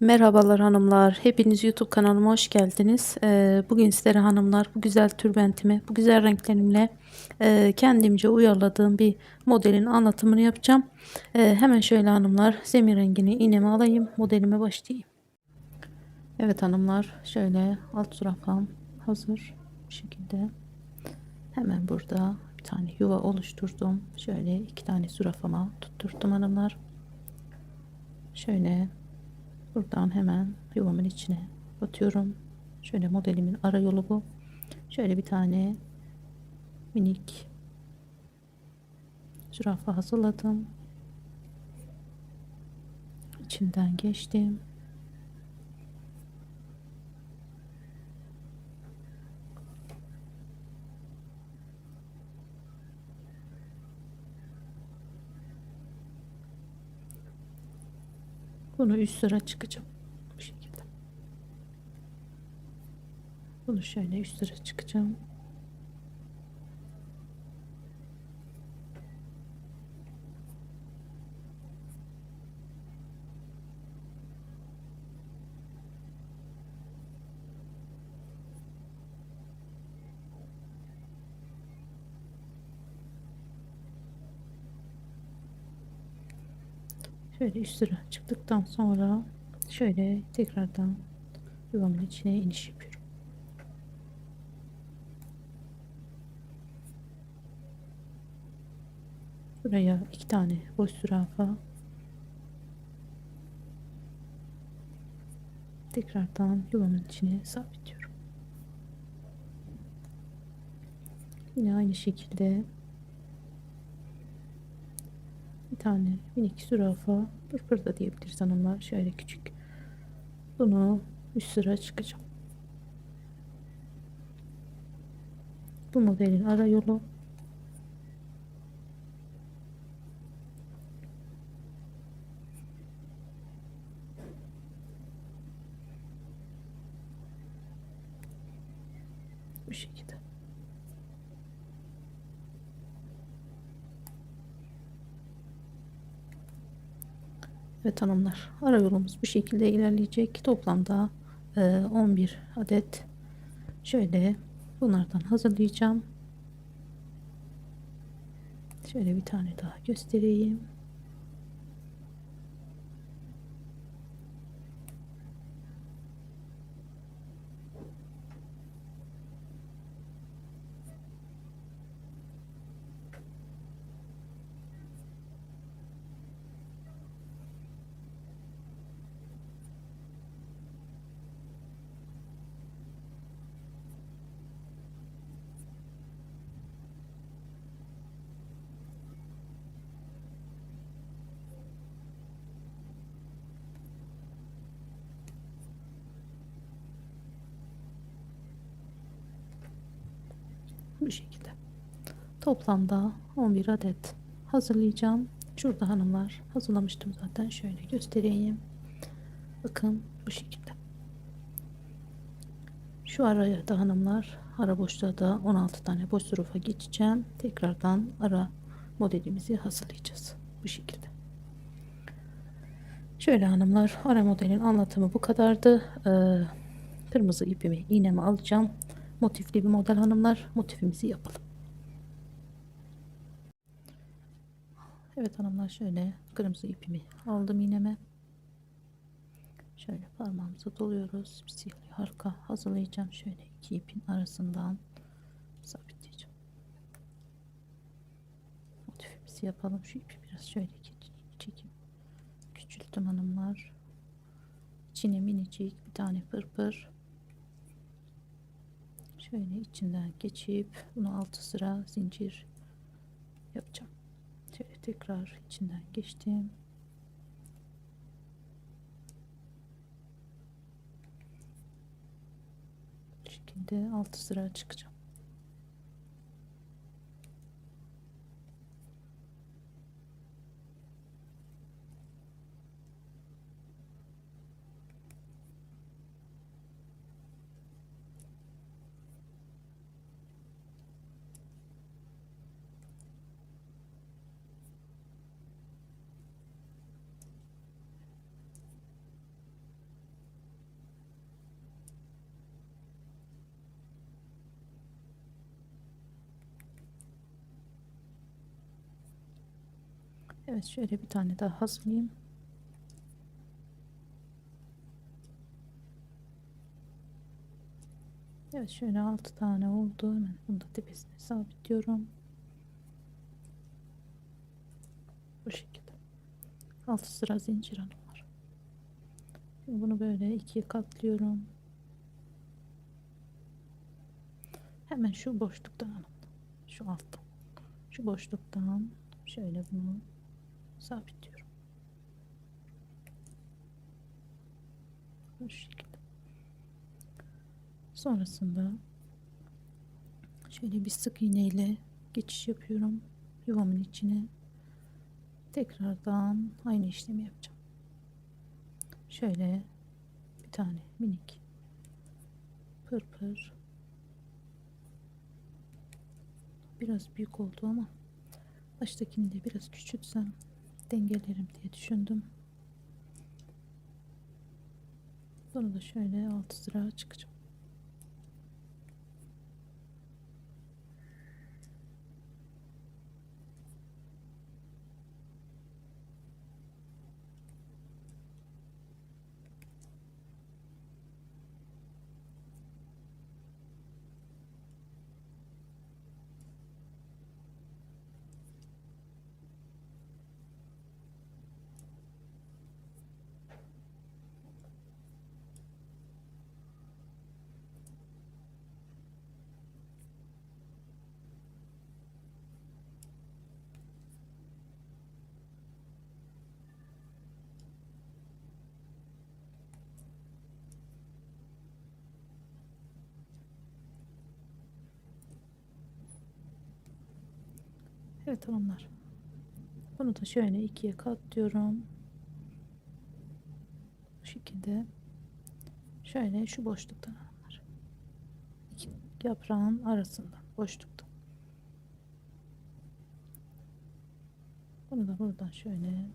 Merhabalar hanımlar. Hepiniz YouTube kanalıma hoş geldiniz. Ee, bugün sizlere hanımlar bu güzel tülbentimi, bu güzel renklerimle e, kendimce uyarladığım bir modelin anlatımını yapacağım. Ee, hemen şöyle hanımlar zemin rengini iğneme alayım. Modelime başlayayım. Evet hanımlar şöyle alt zürafam hazır bu şekilde. Hemen burada bir tane yuva oluşturdum. Şöyle iki tane zürafama tutturdum hanımlar. Şöyle Buradan hemen yuvamın içine batıyorum. Şöyle modelimin ara yolu bu. Şöyle bir tane minik zürafa hazırladım. İçinden geçtim. Bunu üst sıra çıkacağım. Bu şekilde. Bunu şöyle üst sıra çıkacağım. Şöyle üst sıra çıktıktan sonra şöyle tekrardan yuvamın içine iniş yapıyorum. Buraya iki tane boş zürafa tekrardan yuvamın içine sabitliyorum. Yine aynı şekilde bir tane minik zürafa pırpır da diyebiliriz hanımlar şöyle küçük. Bunu üst sıra çıkacağım bu modelin ara yolu bu şekilde Evet hanımlar ara yolumuz bu şekilde ilerleyecek. Toplamda e, 11 adet şöyle bunlardan hazırlayacağım. Şöyle bir tane daha göstereyim. Bu şekilde. Toplamda 11 adet hazırlayacağım. Şurada hanımlar hazırlamıştım zaten. Şöyle göstereyim. Bakın bu şekilde. Şu araya da hanımlar ara boşluğa da 16 tane boş zürafa geçeceğim. Tekrardan ara modelimizi hazırlayacağız. Bu şekilde. Şöyle hanımlar ara modelin anlatımı bu kadardı. Ee, kırmızı ipimi iğnemi alacağım motifli bir model hanımlar motifimizi yapalım. Evet hanımlar şöyle kırmızı ipimi aldım iğneme. Şöyle parmağımıza doluyoruz. Bir sihirli halka hazırlayacağım. Şöyle iki ipin arasından sabitleyeceğim. Motifimizi yapalım. Şu ipi biraz şöyle çekeyim. Küçülttüm hanımlar. İçine minicik bir tane pırpır şöyle içinden geçip bunu altı sıra zincir yapacağım. Şöyle tekrar içinden geçtim. Şekilde altı sıra çıkacağım Evet şöyle bir tane daha hazırlayayım. Evet şöyle 6 tane oldu. Hemen bunu da tepesine sabitliyorum. Bu şekilde. 6 sıra zincir hanımlar. Bunu böyle ikiye katlıyorum. Hemen şu boşluktan hanım. Şu alttan. Şu boşluktan şöyle bunu sabitliyorum. Bu şekilde. Sonrasında şöyle bir sık iğne ile geçiş yapıyorum yuvamın içine. Tekrardan aynı işlemi yapacağım. Şöyle bir tane minik pırpır biraz büyük oldu ama baştakini de biraz küçültsem dengelerim diye düşündüm. Bunu da şöyle alt sıra çıkacağım. Evet hanımlar. Bunu da şöyle ikiye katlıyorum. Bu şekilde. Şöyle şu boşluktan hanımlar. İki yaprağın arasında boşlukta. Bunu da buradan şöyle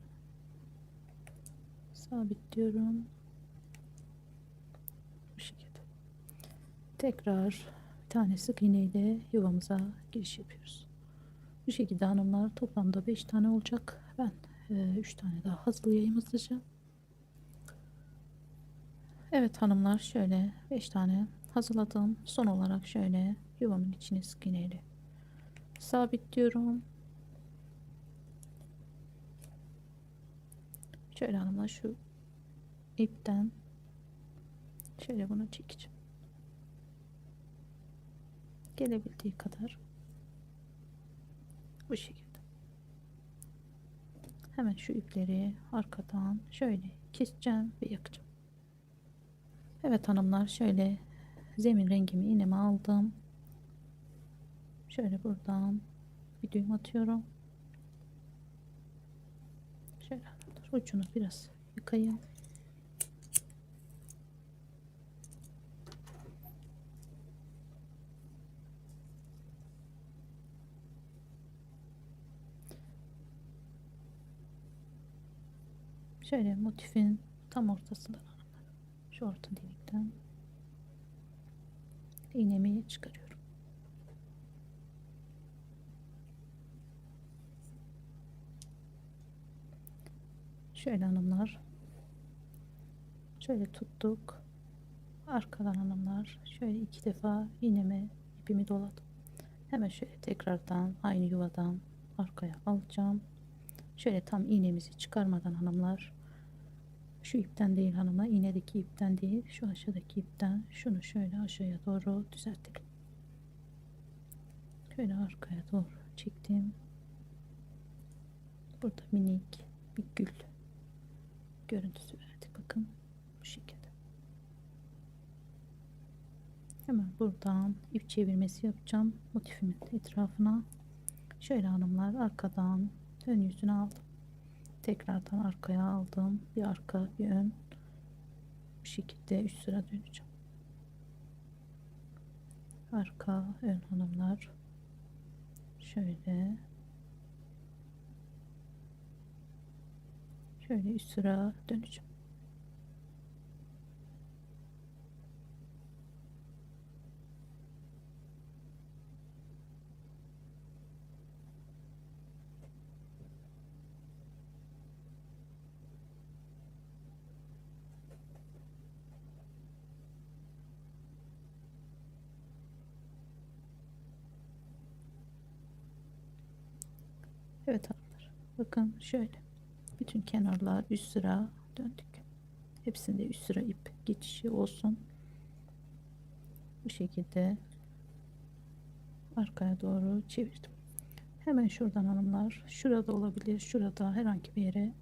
sabitliyorum. Bu şekilde. Tekrar bir tane sık iğne ile yuvamıza giriş yapıyoruz. Bu şekilde hanımlar toplamda 5 tane olacak. Ben 3 e, tane daha hazırlayayım hızlıca. Evet hanımlar şöyle 5 tane hazırladım. Son olarak şöyle yuvamın içine sık sabitliyorum. Şöyle hanımlar şu ipten şöyle bunu çekeceğim. Gelebildiği kadar bu şekilde. Hemen şu ipleri arkadan şöyle keseceğim ve yakacağım. Evet hanımlar şöyle zemin rengimi iğneme aldım. Şöyle buradan bir düğüm atıyorum. Şöyle ucunu biraz yıkayayım. Şöyle motifin tam ortasından şu orta delikten iğnemi çıkarıyorum. Şöyle hanımlar şöyle tuttuk. Arkadan hanımlar şöyle iki defa iğnemi ipimi doladım. Hemen şöyle tekrardan aynı yuvadan arkaya alacağım. Şöyle tam iğnemizi çıkarmadan hanımlar şu ipten değil hanıma iğnedeki ipten değil şu aşağıdaki ipten şunu şöyle aşağıya doğru düzeltelim şöyle arkaya doğru çektim. Burada minik bir gül görüntüsü verdi bakın bu şekilde. Hemen buradan ip çevirmesi yapacağım motifimin etrafına. Şöyle hanımlar arkadan ön yüzünü aldım tekrardan arkaya aldım. Bir arka bir ön. Bu şekilde üst sıra döneceğim. Arka ön hanımlar. Şöyle. Şöyle üst sıra döneceğim Bakın şöyle. Bütün kenarlar üst sıra döndük. Hepsinde üst sıra ip geçişi olsun. Bu şekilde arkaya doğru çevirdim. Hemen şuradan hanımlar şurada olabilir şurada herhangi bir yere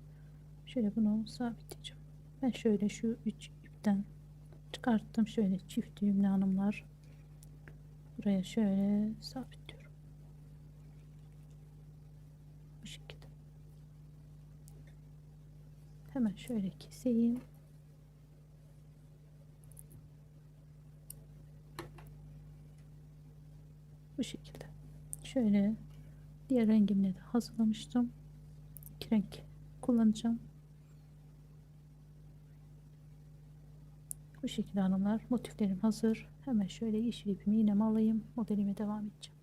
şöyle bunu sabitleyeceğim. Ben şöyle şu üç ipten çıkarttım şöyle çift düğümlü hanımlar buraya şöyle sabitliyorum. Bu şekilde. Hemen şöyle keseyim. Bu şekilde. Şöyle diğer rengimle de hazırlamıştım. İki renk kullanacağım. Bu şekilde hanımlar motiflerim hazır. Hemen şöyle yeşil ipimi iğnemi alayım. Modelime devam edeceğim.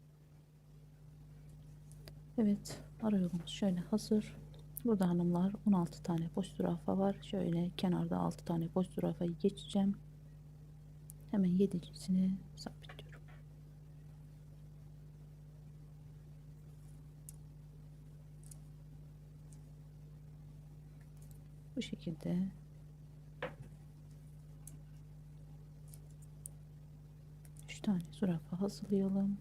Evet ara yolumuz şöyle hazır. Burada hanımlar 16 tane boş zürafa var. Şöyle kenarda 6 tane boş zürafayı geçeceğim. Hemen yedincisini sabitliyorum. Bu şekilde tane zürafa hazırlayalım.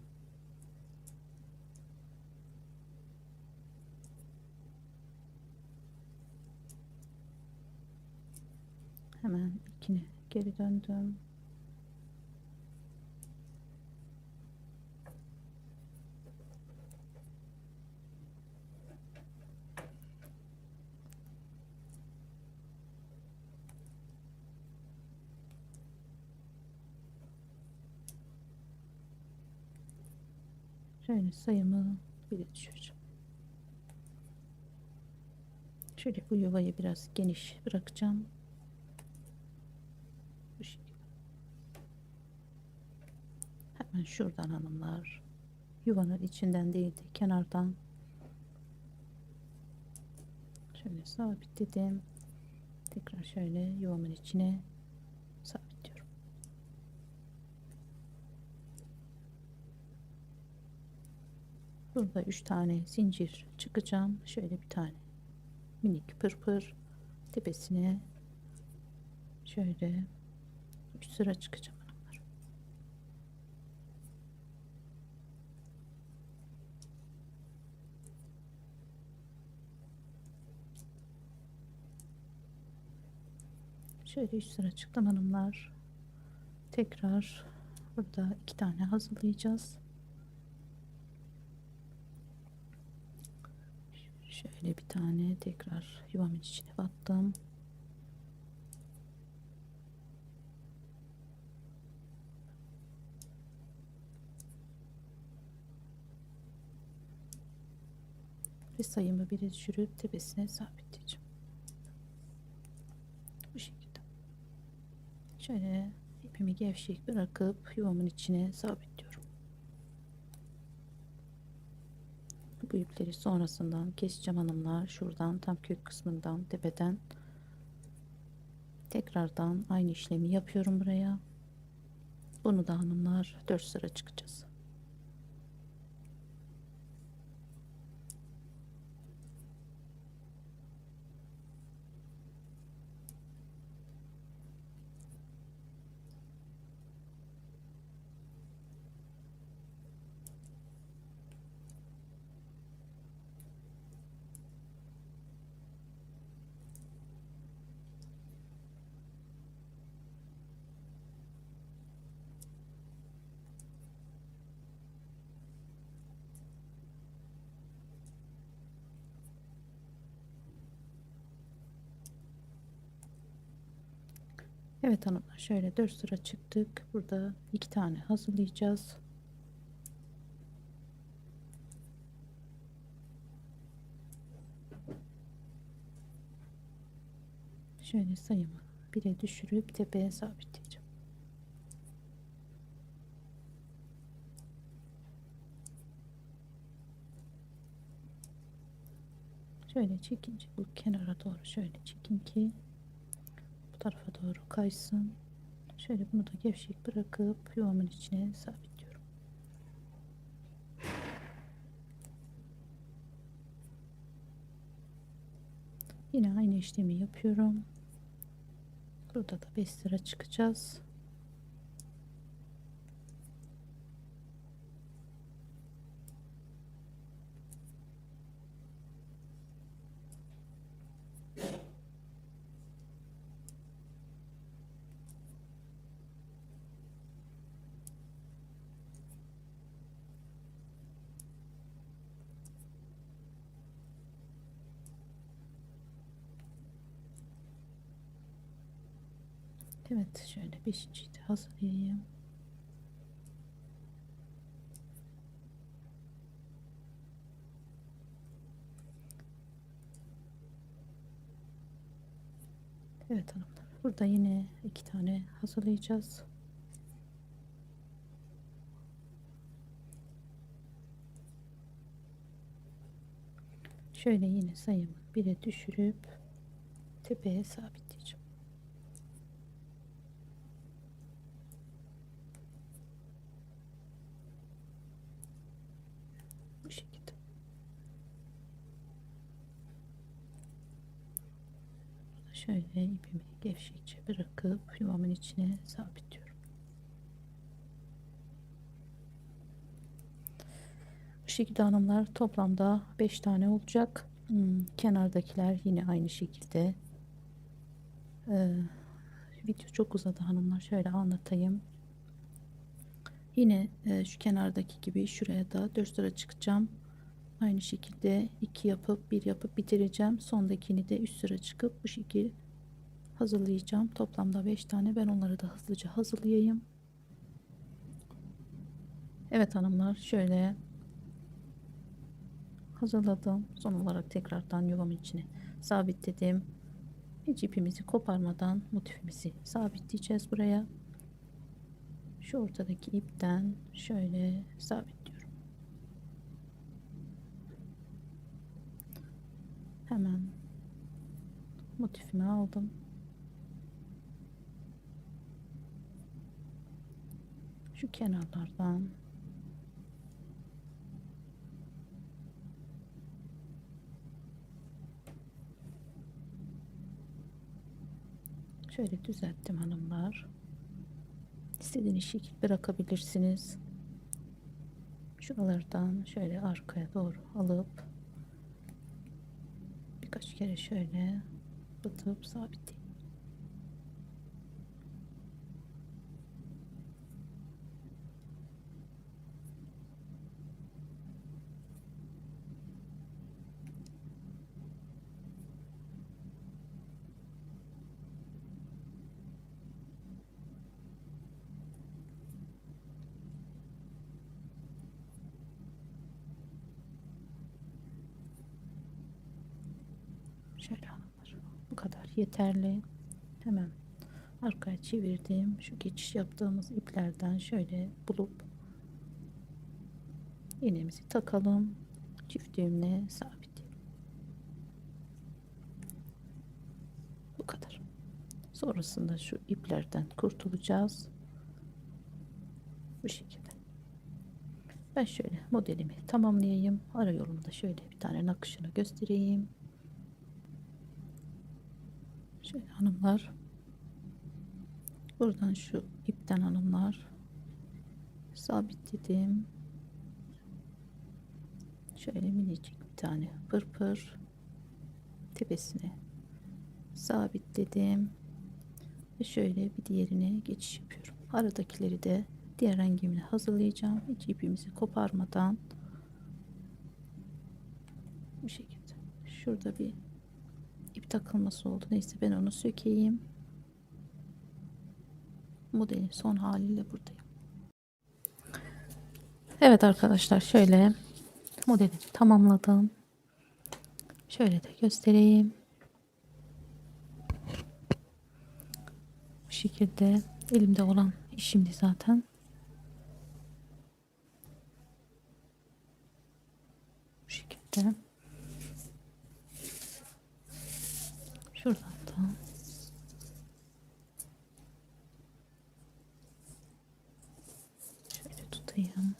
Hemen ikine geri döndüm. Şöyle sayımı bir düşüreceğim. Şöyle bu yuvayı biraz geniş bırakacağım. Bu şekilde. Hemen şuradan hanımlar yuvanın içinden değil de kenardan şöyle sabitledim. Tekrar şöyle yuvamın içine sabitliyorum. Burada üç tane zincir çıkacağım. Şöyle bir tane minik pırpır tepesine şöyle 3 sıra çıkacağım hanımlar. Şöyle 3 sıra çıktım hanımlar. Tekrar burada iki tane hazırlayacağız. Şöyle bir tane tekrar yuvamın içine battım. ve sayımı biri düşürüp tepesine sabitleyeceğim. Bu şekilde. Şöyle ipimi gevşek bırakıp yuvamın içine sabitliyorum. Bu ipleri sonrasından keseceğim hanımlar. Şuradan tam kök kısmından tepeden tekrardan aynı işlemi yapıyorum buraya. Bunu da hanımlar 4 sıra çıkacağız. Evet hanımlar şöyle 4 sıra çıktık. Burada iki tane hazırlayacağız. Şöyle sayımı bire düşürüp tepeye sabitleyeceğim. Şöyle çekince bu kenara doğru şöyle çekin ki bu tarafa doğru kaysın. Şöyle bunu da gevşek bırakıp yuvamın içine sabitliyorum. Yine aynı işlemi yapıyorum. Burada da 5 sıra çıkacağız. Evet şöyle beşinciyi de hazırlayayım. Evet hanımlar. Burada yine iki tane hazırlayacağız. Şöyle yine sayımı bire düşürüp tepeye sabitleyeceğim. Bu şekilde. Şöyle ipimi gevşekçe bırakıp yuvamın içine sabitliyorum. Bu şekilde hanımlar toplamda 5 tane olacak. Hmm, kenardakiler yine aynı şekilde. Ee, video çok uzadı hanımlar. Şöyle anlatayım. Yine e, şu kenardaki gibi şuraya da 4 sıra çıkacağım. Aynı şekilde 2 yapıp 1 yapıp bitireceğim. Sondakini de 3 sıra çıkıp bu şekil hazırlayacağım. Toplamda 5 tane. Ben onları da hızlıca hazırlayayım. Evet hanımlar şöyle hazırladım. Son olarak tekrardan yuvamın içine sabitledim. Hiç ipimizi koparmadan motifimizi sabitleyeceğiz buraya. Şu ortadaki ipten şöyle sabitliyorum. Hemen motifimi aldım. Şu kenarlardan şöyle düzelttim hanımlar. İstediğiniz şekil bırakabilirsiniz. Şuralardan şöyle arkaya doğru alıp birkaç kere şöyle batıp sabitleyin. Şöyle hanımlar. Bu kadar yeterli. Hemen arkaya çevirdim. Şu geçiş yaptığımız iplerden şöyle bulup iğnemizi takalım. Çift düğümle sabitleyelim. Bu kadar. Sonrasında şu iplerden kurtulacağız. Bu şekilde. Ben şöyle modelimi tamamlayayım. Ara yolunda şöyle bir tane nakışını göstereyim. Şöyle hanımlar. Buradan şu ipten hanımlar sabitledim. Şöyle minicik bir tane pırpır tepesine sabitledim. Ve şöyle bir diğerine geçiş yapıyorum. Aradakileri de diğer rengimle hazırlayacağım. Hiç ipimizi koparmadan bu şekilde. Şurada bir ip takılması oldu. Neyse ben onu sökeyim. Modelin son haliyle buradayım. Evet arkadaşlar şöyle modeli tamamladım. Şöyle de göstereyim. Bu şekilde elimde olan işimdi zaten. Bu şekilde. Şuradan da. Şöyle tutayım.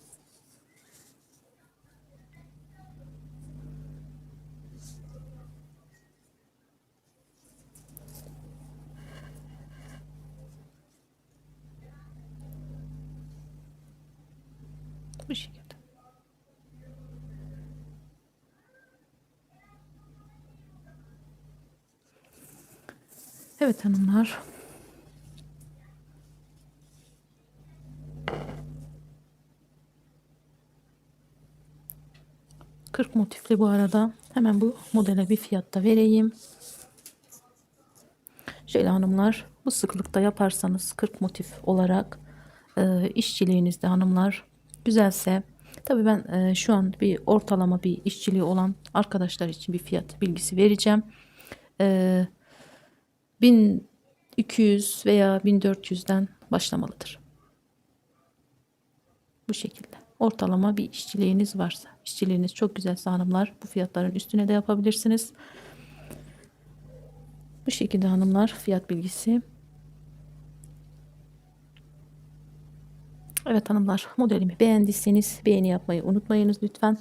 Bu şekilde. Evet hanımlar. Kırk motifli bu arada. Hemen bu modele bir fiyatta vereyim. Şöyle hanımlar bu sıklıkta yaparsanız 40 motif olarak e, işçiliğinizde hanımlar güzelse tabi ben e, şu an bir ortalama bir işçiliği olan arkadaşlar için bir fiyat bilgisi vereceğim. E, 1200 veya 1400'den başlamalıdır. Bu şekilde. Ortalama bir işçiliğiniz varsa, işçiliğiniz çok güzelse hanımlar bu fiyatların üstüne de yapabilirsiniz. Bu şekilde hanımlar fiyat bilgisi. Evet hanımlar modelimi beğendiyseniz beğeni yapmayı unutmayınız lütfen.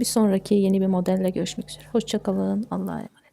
Bir sonraki yeni bir modelle görüşmek üzere. Hoşçakalın. Allah'a emanet.